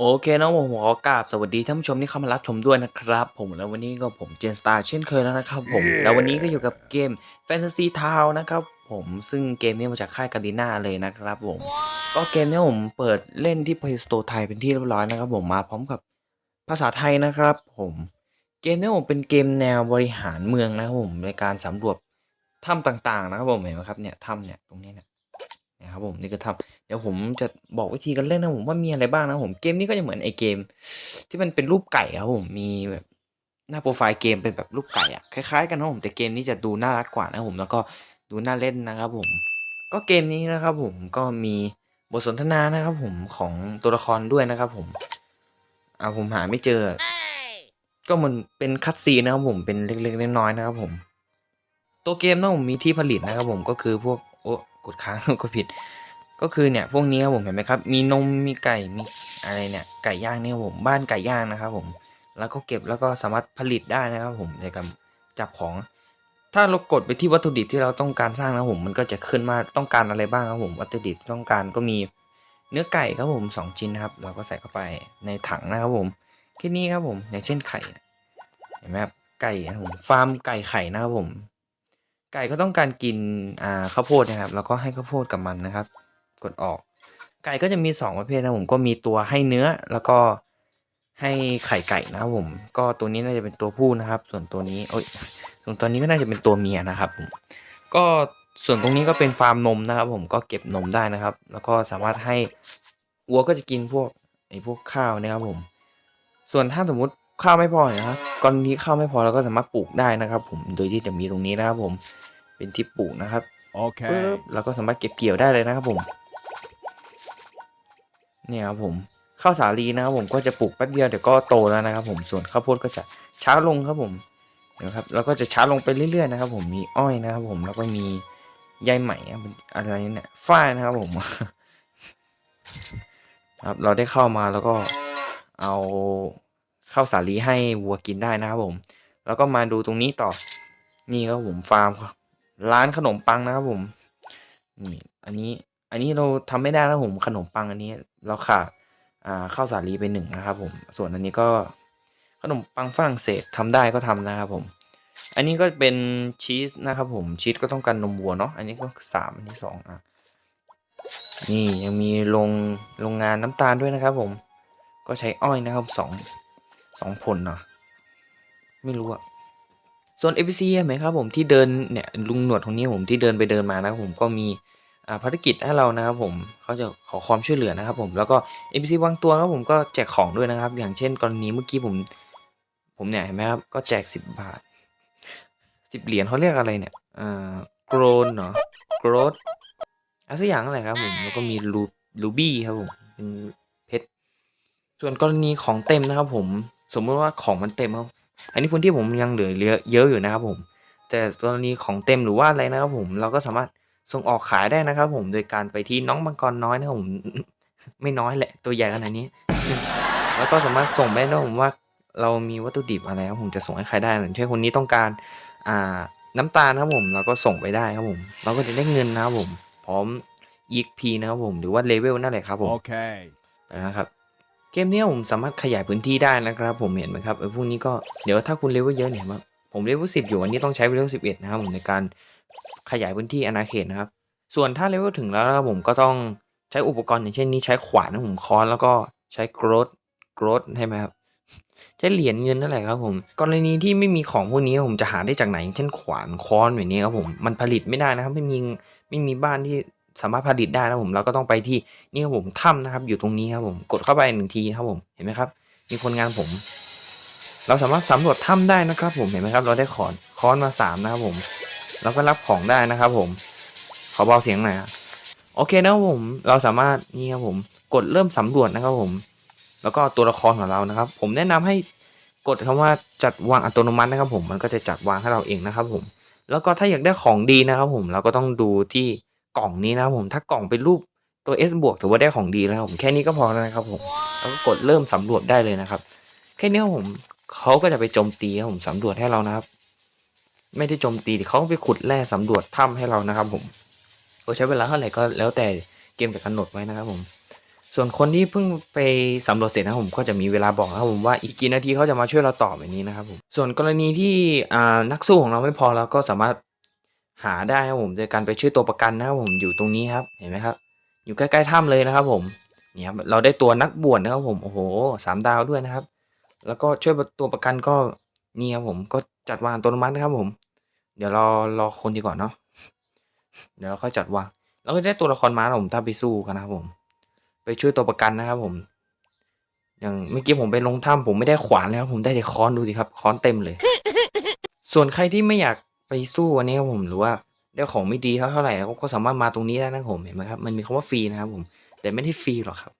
โอเคนะผมขอกราบสวัสดีท่านผู้ชมที่เข้ามารับชมด้วยนะครับ ผมแล้ววันนี้ก็ผมเจนสตาร์เช่นเคยแล้วนะครับผมแล้ววันนี้ก็อยู่กับเกม Fantasy Town นะครับผมซึ่งเกมนี้มาจากค่ายกาลิน่าเลยนะครับผมก็เกมนี้ผมเปิดเล่นที่ Play Store ไทยเป็นที่เรียบร้อยนะครับผมมาพร้อมกับภาษาไทยนะครับ ผมเกมนี้ผมเป็นเกมแนวบริหารเมืองนะครับผมในการสำรวจถ้ำต่างๆนะครับผมเห็นไหมครับเนี่ยถ้ำเนี่ยตรงนี้เนี่ยนะครับผมนี่ก็ถ้ำ เดี๋ยวผมจะบอกวิธีการเล่นนะผมว่ามีอะไรบ้างนะผมเกมนี้ก็จะเหมือนไอเกม ที่มันเป็นรูปไก่ครับผมมีแบบหน้าโปรไฟล์เกมเป็นแบบรูปไก่อะคล้ายๆกันนะผมแต่เกมนี้จะดูน่ารักกว่านะผมแล้วก็ดูน่าเล่นนะครับผม ก็เกมนี้นะครับผมก็มีบทสนทนานะครับผมของตัวละครด้วยนะครับผมเอาผมหาไม่เจอ ก็มันเป็นคัตซีนะครับผมเป็นเล็กๆน้อยๆนะครับผม ตัวเกมนะผมมีที่ผลิตนะครับผมก็คือพวกโอ้กดค้างกดผิด ก็คือเนี่ยพวกนี้ครับผมเห็นไหมครับ มีนมมีไก่มีอะไรเนี่ยไก่ย่างเนี่ยผมบ้านไก่ย่างนะครับผมแล้วก็เก็บแล้วก็สามารถผลิตได้นะครับผมในการจับของ ถ้าเรากดไปที่วัตถุดิบที่เราต้องการสร้างนะครับผมมันก็จะขึ้นมาต้องการอะไรบ้างครับผมวัตถุดิบต้องการก็มีเนื้อไก่ครับผมสองชิ้นนะครับ เราก็ใส่เข้าไปในถังนะครับผมแค่นี้ครับผมอย่างเช่นไข่เห็นไหมครับไก่นะผมฟาร์มไก่ไข่นะครับผม ไก่ก็ต้องการกินอ่าข้าวโพดนะครับ แล้วก็ให้ข้าวโพดกับมันนะครับ กดออก ไก่ก็จะมี 2 ประเภทนะผมก็มีตัวให้เนื้อแล้วก็ให้ไข่ไก่นะครับผม ก็ตัวนี้น่าจะเป็นตัวผู้นะครับ ส่วนตัวนี้โอ้ยส่วนตัวนี้ก็น่าจะเป็นตัวเมียนะครับผมก็ส่วนตรงนี้ก็เป็นฟาร์มนมนะครับ ผมก็เก็บนมได้นะครับ แล้วก็สามารถให้วัวก็จะกินพวกไอ้พวกข้าวนะครับผม ส่วนถ้าสมมุติข้าวไม่พอนะครับกรณีข้าวไม่พอเราก็สามารถปลูกได้นะครับ ผมโดยที่จะมีตรงนี้นะครับผมเป็นที่ปลูกนะครับ Okay. ปึ๊บเราก็สามารถเก็บเกี่ยวได้เลยนะครับผม เนี่ยครับผมข้าวสาลีนะครับผมก็จะปลูกแป๊บเดียวเดี๋ยวก็โตแล้วนะครับ ผมส่วนข้าวโพดก็จะช้าลงครับผมเห็นะครับแล้วก็จะช้าลงไปเรื่อยๆนะครับ ผมมีอ้อยนะครับ ผมแล้วก็มีใยไหมครับอะไรเนี่ยฝ้ายนะครับผมครับเราได้เข้ามาแล้วก็เอาข้าวสาลีให้วัวกินได้นะครับผม แล้วก็มาดูตรงนี้ต่อ นี่ครับผมฟาร์มร้านขนมปังนะครับผม นี่ อันนี้ อันนี้เราทำไม่ได้นะผมขนมปังอันนี้ เราขาดอ่าข้าวสาลีไปหนึ่งนะครับผม ส่วนอันนี้ก็ขนมปังฝรั่งเศสทำได้ก็ทำนะครับผม อันนี้ก็เป็นชีสนะครับผมชีสก็ต้องการนมวัวเนาะอันนี้ก็สามอันนี้สองอะนี่ยังมีโรงโรงงานน้ำตาลด้วยนะครับ ผม ก็ใช้อ้อยนะครับสองสองผลเนาะไม่รู้อะส่วน NPC เห็นไหมครับผมที่เดินเนี่ยลุงหนวดของนี้ผมที่เดินไปเดินมานะครับผมก็มี ภารกิจให้เรานะครับผมเขาจะขอความช่วยเหลือนะครับผมแล้วก็ NPC บางตัวครับผมก็แจกของด้วยนะครับ อย่างเช่นกรณีเมื่อกี้ผม ผมเนี่ยเห็นไหมครับก็แจกสิบบาทสิบเหรียญเขาเรียกอะไรเนี่ยเอ่าโกรนเนาะโกรดอะไรสักอย่างอะไรครับผมแล้วก็มีลูลูบี้ครับผมเป็นเพชรส่วนกรณีของเต็มนะครับผมสมมติว่าของมันเต็มครับอันนี้พื้นที่ผมยังเหลือเยอะอยู่นะครับผม แต่กรณีของเต็มหรือว่าอะไรนะครับผมเราก็สามารถ ส่งออกขายได้นะครับผมโดยการไปที่น้องมังกรน้อยนะครับผมไม่น้อยแหละตัวใหญ่ขนาดนี้ แล้วก็สามารถส่งไปได้นะผมว่าเรามีวัตถุดิบอะไรครับผมจะส่งให้ใครได้อย่างเช่นคนนี้ต้องการอ่าน้ำตาลนะครับผมเราก็ส่งไปได้ครับผม เราก็จะได้เงินนะครับผม พร้อม EXP นะครับผมหรือว่าเลเวลนั่นแหละครับผม Okay. นะครับเกมนี้ผมสามารถขยายพื้นที่ได้นะครับ ผมเห็นไหมครับเออพวกนี้ก็เดี๋ยวถ้าคุณเลเวลเยอะเนี่ยมาผมเลเวลสิบอยู่อันนี้ต้องใช้เลเวลสิบเอ็ดนะครับผมในการ ขยายพื้นที่อาณาเขตนะครับ ส่วนถ้าเลเวลถึงแล้วนะครับผมก็ต้องใช้อุปกรณ์อย่างเช่นนี้ใช้ขวานนะผมค้อนแล้วก็ใช้กรดกรดใช่ไหมครับใช้เหรียญเงินนั่นแหละครับผมกรณีที่ไม่มีของพวกนี้ผมจะหาได้จากไหนเช่นขวานค้อนแบบนี้ครับผมมันผลิตไม่ได้นะครับ ไม่มีไม่มีบ้านที่สามารถผลิตได้นะผมเราก็ต้องไปที่นี่ครับผมถ้ำนะครับ อยู่ตรงนี้ครับผมกดเข้าไปหนึ่งทีครับผมเห็นไหมครับ มีคนงานผม เราสามารถสำรวจถ้ำได้นะครับ ผมเห็นไหมครับ เราได้ขอนค้อนมาสามนะครับผม เราก็รับของได้นะครับผม ขอเบาเสียงหน่อยโอเคนะครับผม เราสามารถนี่ครับผม กดเริ่มสำรวจนะครับผม แล้วก็ตัวละครของเรานะครับ ผมแนะนำให้กดคำว่าจัดวางอัตโนมัตินะครับ ผมมันก็จะจัดวางให้เราเองนะครับ ผม แล้วก็ถ้าอยากได้ของดีนะครับผมเราก็ต้องดูที่กล่องนี้นะครับผมถ้ากล่องเป็นรูปตัว S บวกถือว่าได้ของดีแล้วครับผมแค่นี้ก็พอแล้วนะครับผมแล้วก็กดเริ่มสำรวจได้เลยนะครับ แค่นี้ครับผมเขาก็จะไปโจมตีครับผมสำรวจให้เรานะครับ ไม่ได้โจมตีเขาไปขุดแร่สำรวจถ้ำให้เรานะครับผมก็ใช้เวลาเท่าไหร่ก็แล้วแต่เกมจะกำหนดไว้นะครับผม ส่วนคนที่เพิ่งไปสำรวจเสร็จนะครับผมก็จะมีเวลาบอกนะครับผมว่าอีกกี่นาทีเขาจะมาช่วยเราต่อแบบนี้นะครับผม ส่วนกรณีที่นักสู้ของเราไม่พอเราก็สามารถหาได้ครับผมโดยการไปช่วยตัวประกันนะครับผมอยู่ตรงนี้ครับเห็นไหมครับ อยู่ใกล้ๆถ้ำเลยนะครับผมเนี่ยครับเราได้ตัวนักบวชนะครับผมโอ้โหสามดาวด้วยนะครับ แล้วก็ช่วยตัวประกันก็นี่ครับผมก็ จัดวางอัตัวมัตินะครับผม เดี๋ยวรอรอคนดีก่อนเนาะเดี๋ยวเราค่อยจัดวางแล้วก็ได้ตัวละครม้าผมถ้าไปสู้กันนะครับผม ไปช่วยตัวประกันนะครับผม อย่างเมื่อกี้ผมไปลงถ้ำผมไม่ได้ขวานแล้วผมได้แต่ค้อนดูสิครับค้อนเต็มเลย ส่วนใครที่ไม่อยากไปสู้อันนี้ครับผมหรือว่าได้ของไม่ดีเท่าเท่าไหร่ก็สามารถมาตรงนี้ได้นะผมเห็นไหมครับมันมีคำว่าฟรีนะครับผม แต่ไม่ได้ฟรีหรอกครับ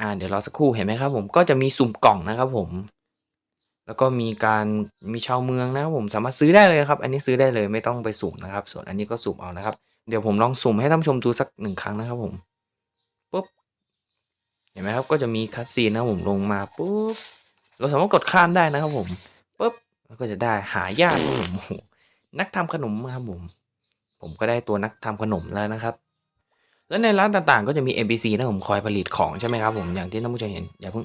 อ่า เดี๋ยวรอสักครู่เห็นไหมครับ ผมก็จะมีสุ่มกล่องนะครับผม แล้วก็มีการมีชาวเมืองนะครับผมสามารถซื้อได้เลยครับ อันนี้ซื้อได้เลยไม่ต้องไปสุ่มนะครับ ส่วนอันนี้ก็สุ่มเอานะครับ เดี๋ยวผมลองสุ่มให้ท่านชมดูสักหนึ่งครั้งนะครับผมปุ๊บเห็นไหมครับก็จะมีคัสซีนนะผมลงมาปุ๊บเราสามารถกดข้ามได้นะครับผมปุ๊บแล้วก็จะได้หายากนะผมนักทำขนมครับผม ผมก็ได้ตัวนักทำขนมแล้วนะครับ แล้วในร้านต่างๆ ก็จะมี NPC นะผมคอยผลิตของใช่ไหมครับผมอย่างที่ท่านผู้ชมเห็นอย่าเพิ่ง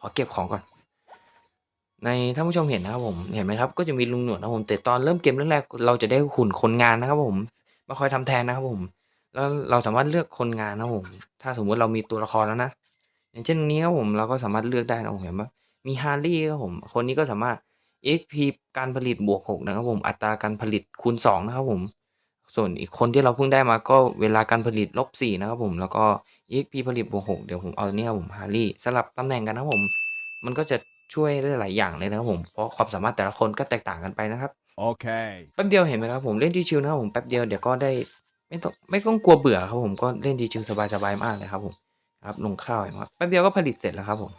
ขอเก็บของก่อน ใน ท่านผู้ชมเห็นนะครับผม เห็นไหมครับ ก็จะมีลุงหนวดนะครับผม แต่ตอนเริ่มเกมแรกๆเราจะได้หุ่นคนงานนะครับผม มาคอยทำแทนนะครับผม แล้วเราสามารถเลือกคนงานนะครับผม ถ้าสมมติเรามีตัวละครแล้วนะ อย่างเช่นนี้ครับผมเราก็สามารถเลือกได้นะผมเห็นไหมมีฮาร์ลี่ครับผม คนนี้ก็สามารถ XP การผลิตบวก6นะครับผม อัตราการผลิตคูณ2นะครับผม ส่วนอีกคนที่เราเพิ่งได้มาก็เวลาการผลิตลบ4นะครับผม แล้วก็ XP ผลิตบวก6เดี๋ยวผมเอาเนี่ยครับผมฮาร์รี่สลับตำแหน่งกันนะครับผม มันก็จะ ช่วยได้หลายอย่างเลยนะครับผม เพราะความสามารถแต่ละคนก็แตกต่างกันไปนะครับ Okay. แป๊บเดียวเห็นไหมครับผมเล่นที่ชิวนะครับผมแป๊บเดียวเดี๋ยวก็ได้ไม่ต้องไม่ต้องกลัวเบื่อครับผมก็เล่นที่ชิวสบายๆมากเลยครับผมครับลงข้าวเห็นไหมครับแป๊บเดียวก็ผลิตเสร็จแล้วครับผม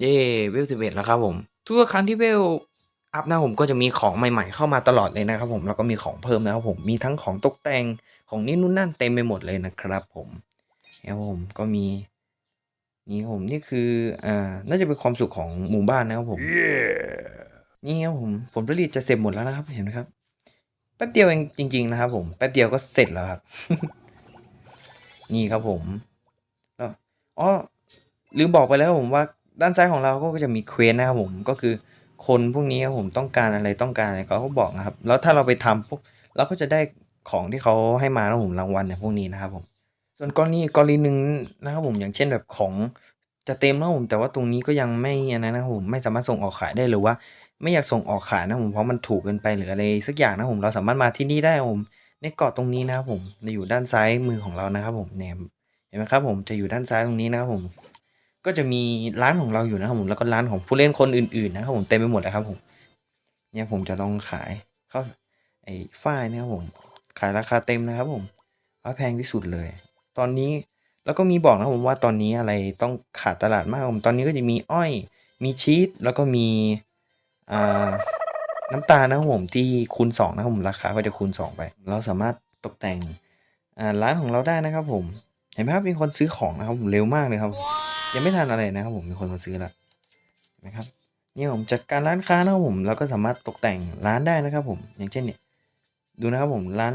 เย่เวลสิบเอ็ดแล้วครับผม ทุกครั้งที่เวลอัพนะผมก็จะมีของใหม่ ๆ เข้ามาตลอดเลยนะครับผมแล้วก็มีของเพิ่มนะครับผมมีทั้งของตกแต่งของนี่นู่นนั่นเต็มไปหมดเลยนะครับผมแล้วผมก็มี นี่ครับผมนี่คืออ่าน่าจะเป็นความสุขของหมู่บ้านนะครับผม Yeah. นี่ครับผมผลผลิตจะเสร็จหมดแล้วนะครับเห็นไหมครับแป๊บเดียวเองจริง ๆ นะครับ ผมแป๊บเดียวก็เสร็จแล้วครับ นี่ครับผมแล้วอ๋อลืมบอกไปแล้วครับผมว่าด้านซ้ายของเราก็จะมีเควสนะครับผมก็คือคนพวกนี้ครับผมต้องการอะไรต้องการอะไรเขาก็บอกนะครับ แล้วถ้าเราไปทำปุ๊บเราก็จะได้ของที่เขาให้มานะครับผมรางวัลเนี่ยพวกนี้นะครับผม ส่วนกรณีกรณีหนึ่งนะครับผมอย่างเช่นแบบของจะเต็มนะครับผมแต่ว่าตรงนี้ก็ยังไม่อันนั้นะครับผมไม่สามารถส่งออกขายได้หรือว่า ไม่อยากส่งออกขายนะผมเพราะมันถูกเกินไปหรืออะไรสักอย่างนะผมเราสามารถมาที่นี่ได้ผมในเกาะตรงนี้นะครับผมจะอยู่ด้านซ้ายมือของเรานะครับผมเนี่ยเห็นไหมครับผมจะอยู่ด้านซ้ายตรงนี้นะครับผมก็จะมีร้านของเราอยู่นะครับผมแล้วก็ร้านของผู้เล่นคนอื่นๆนะครับผมเต็มไปหมดเลยครับผมเนี่ยผมจะลองขายเข้าไอ้ฝ้ายนะครับผมขายราคาเต็มนะครับผมว่าแพงที่สุดเลย ตอนนี้แล้วก็มีบอกนะผมว่าตอนนี้อะไรต้องขาดตลาดมากครับผมตอนนี้ก็จะมีอ้อย มีชีสแล้วก็มีน้ำตาลนะครับผมที่คูณ2นะครับผมราคาก็จะคูณ 2 ไป เราสามารถตกแต่งร้านของเราได้นะครับ ผมเห็นไหมครับมีคนซื้อของนะครับผมเร็วมากเลยครับ ยังไม่ทันอะไรนะครับ ผมมีคนมาซื้อแล้วนะครับนี่ผมจัดการร้านค้านะครับผมเราก็สามารถตกแต่งร้านได้นะครับ ผมอย่างเช่นเนี่ยดูนะครับผมร้าน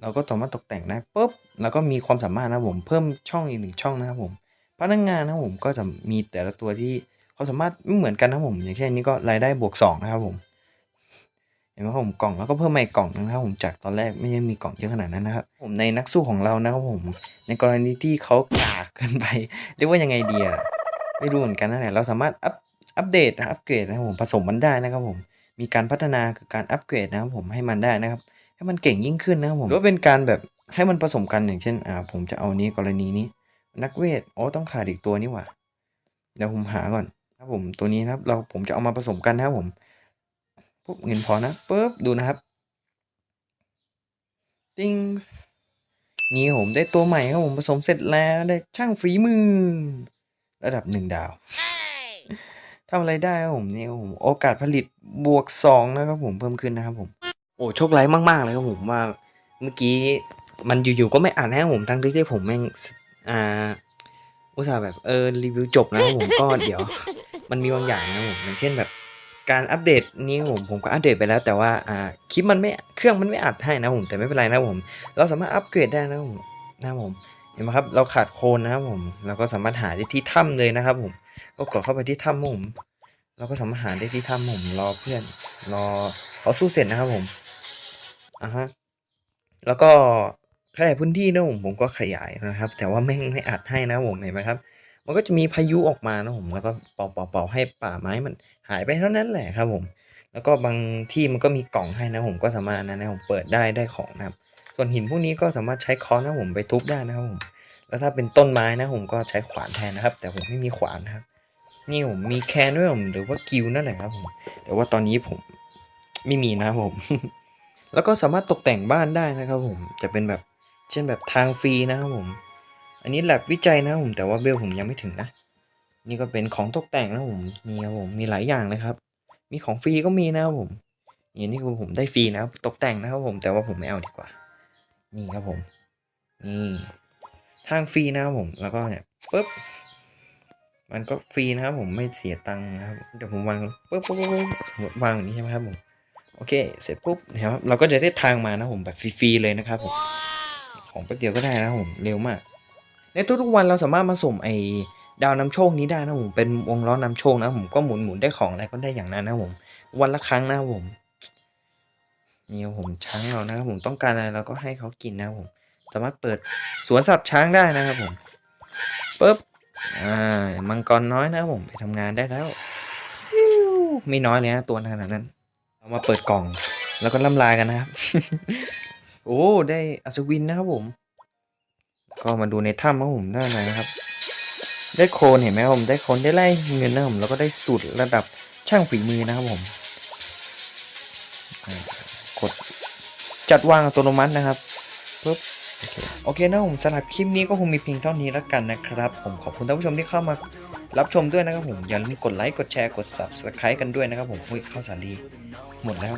เราก็สามารถตกแต่งได้ปุ๊บแล้วก็มีความสามารถนะผมเพิ่มช่องอีกหนึ่งช่องนะครับผมพนักงานนะผมก็จะมีแต่ละตัวที่เขาสามารถไม่เหมือนกันนะผม อย่างเช่นอันนี้ก็รายได้บวกสองนะครับผมเห็นไหมครับผมกล่องแล้วก็เพิ่มมาอีกกล่องนึงนะครับผมจากตอนแรกไม่ได้มีกล่องเยอะขนาดนั้นนะครับผมในนักสู้ของเรานะครับผม ในกรณีที่เขากากเกินไป เรียกว่ายังไงดีอะไม่รู้เหมือนกันนั่นแหละเราสามารถอัพอัปเดตอัปเกรดนะครับผมผสมมันได้นะครับผมมีการพัฒนาคือการอัปเกรดนะครับผมให้มันได้นะครับ ให้มันเก่งยิ่งขึ้นนะครับผมหรือว่าเป็นการแบบให้มันผสมกันอย่างเช่น อ่า ผมจะเอานี้กรณีนี้ นักเวทอ๋อต้องขาดอีกตัวนี่หว่าเดี๋ยวผมหาก่อนครับผมตัวนี้นะครับ เราผมจะเอามาผสมกันนะครับผมปุ๊บเงินพอนะปุ๊บดูนะครับติ้งนี่ผมได้ตัวใหม่ครับผมผสมเสร็จแล้วได้ช่างฝีมือ ระดับหนึ่งดาวทำอะไรได้ครับผมนี่ครับผมโอกาสผลิตบวกสองนะครับผมเพิ่มขึ้นนะครับผม โอ้โชคร้ายมากๆเลยครับผมว่าเมื่อกี้มันอยู่ๆก็ไม่อ่านให้ผมทั้งที่ผมแม่งอ่าอุตส่าห์แบบเออรีวิวจบนะครับผมก็เดี๋ยว มันมีบางอย่างนะผมอย่างเช่นแบบการอัปเดตนี้ผมผมก็อัปเดตไปแล้ว แต่ว่าอ่าคลิปมันไม่เครื่องมันไม่อัดให้นะผมแต่ไม่เป็นไรนะผม เราสามารถอัปเกรดได้นะผมนะผมเห็นไหมครับ เราขาดโคนนะครับผม เราก็สามารถหาได้ที่ถ้ำเลยนะครับ ผม ก็กดเข้าไปที่ถ้ำผมเราก็สามารถหาได้ที่ถ้ำผมรอเพื่อน รอเขาสู้เสร็จนะครับผม อะฮะ แล้วก็ขยายพื้นที่นะผมผมก็ขยายนะครับ แต่ว่าไม่ไม่อัดให้นะผมเห็นไหมครับ มันก็จะมีพายุออกมานะผมแล้วก็เป่าเป่าเป่าให้ป่าไม้มันหายไปเท่านั้นแหละครับ ผม แล้วก็บางที่มันก็มีกล่องให้นะผมก็สามารถนะนะผมเปิดได้ได้ของนะครับ ส่วนหินพวกนี้ก็สามารถใช้ค้อนนะผมไปทุบได้นะครับผม แล้วถ้าเป็นต้นไม้นะผมก็ใช้ขวานแทนนะครับ แต่ผมไม่มีขวานนะครับนี่ผมมีแคนด้วยผมหรือว่ากิวนั่นแหละครับผม แต่ว่าตอนนี้ผมไม่มีนะครับผม แล้วก็สามารถตกแต่งบ้านได้นะครับผมจะเป็นแบบเช่นแบบทางฟรีนะครับผม อันนี้แลบวิจัยนะครับผมแต่ว่าเบลผมยังไม่ถึงนะ นี่ก็เป็นของตกแต่งนะครับผมนี่ครับผมมีหลายอย่างเลยครับ มีของฟรีก็มีนะครับผมนี่นี่คือผมได้ฟรีนะครับตกแต่งนะครับผมแต่ว่าผมไม่เอาดีกว่า นี่ครับผม นี่ทางฟรีนะครับผมแล้วก็เนี่ยปุ๊บมันก็ฟรีนะครับผมไม่เสียตังค์นะครับเดี๋ยวผมวางปุ๊บปุ๊บปุ๊บปุ๊บวางอย่างนี้ใช่ไหมครับผม โอเค เสร็จปุ๊บนะครับเราก็จะได้ทางมานะครับผมแบบฟรีๆเลยนะครับผมของแป๊บเดียวก็ได้นะครับผมเร็วมาก ในทุกๆวันเราสามารถมาสุ่มไอ้ดาวนำโชคนี้ได้นะครับผมเป็นวงล้อนำโชคนะครับผมก็หมุนหมุนได้ของอะไรก็ได้อย่างนั้นนะครับผม วันละครั้งนะครับผมนี่ครับผมช้างเรานะครับผมต้องการอะไรเราก็ให้เขากินนะครับผม สามารถเปิดสวนสัตว์ช้างได้นะครับผมปุ๊บอ่ามังกรน้อยนะครับผมไปทำงานได้แล้วฟิวไม่น้อยเลยนะตัวขนาดนั้นเรามาเปิดกล่อง แล้วก็ล่ำลากันนะครับ โอ้ ได้อัศวินนะครับผม ก็มาดูในถ้ำครับผมด้านในนะครับ ได้โคลนเห็นไหมครับผม ได้โคลนได้ไล่เงินนะครับผม แล้วก็ได้สูตรระดับช่างฝีมือนะครับผม กดจัดวางอัตโนมัตินะครับปุ๊บโอเคโอเคนะผมสำหรับคลิปนี้ก็คงมีเพียงเท่านี้แล้วกันนะครับ ผมขอบคุณท่านผู้ชมที่เข้ามารับชมด้วยนะครับผมอย่าลืมกดไลค์กดแชร์กด subscribe กันด้วยนะครับผมอุ้ยเข้าสาลี หมดแล้ว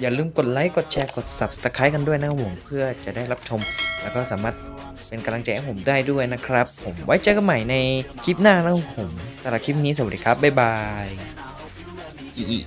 อย่าลืมกดไลค์กดแชร์กด subscribe กันด้วยนะครับผมเพื่อจะได้รับชม แล้วก็สามารถเป็นกำลังใจให้ผมได้ด้วยนะครับ ผมไว้เจอกันใหม่ในคลิปหน้านะครับผมสำหรับคลิปนี้สวัสดีครับบ๊ายบายอีอี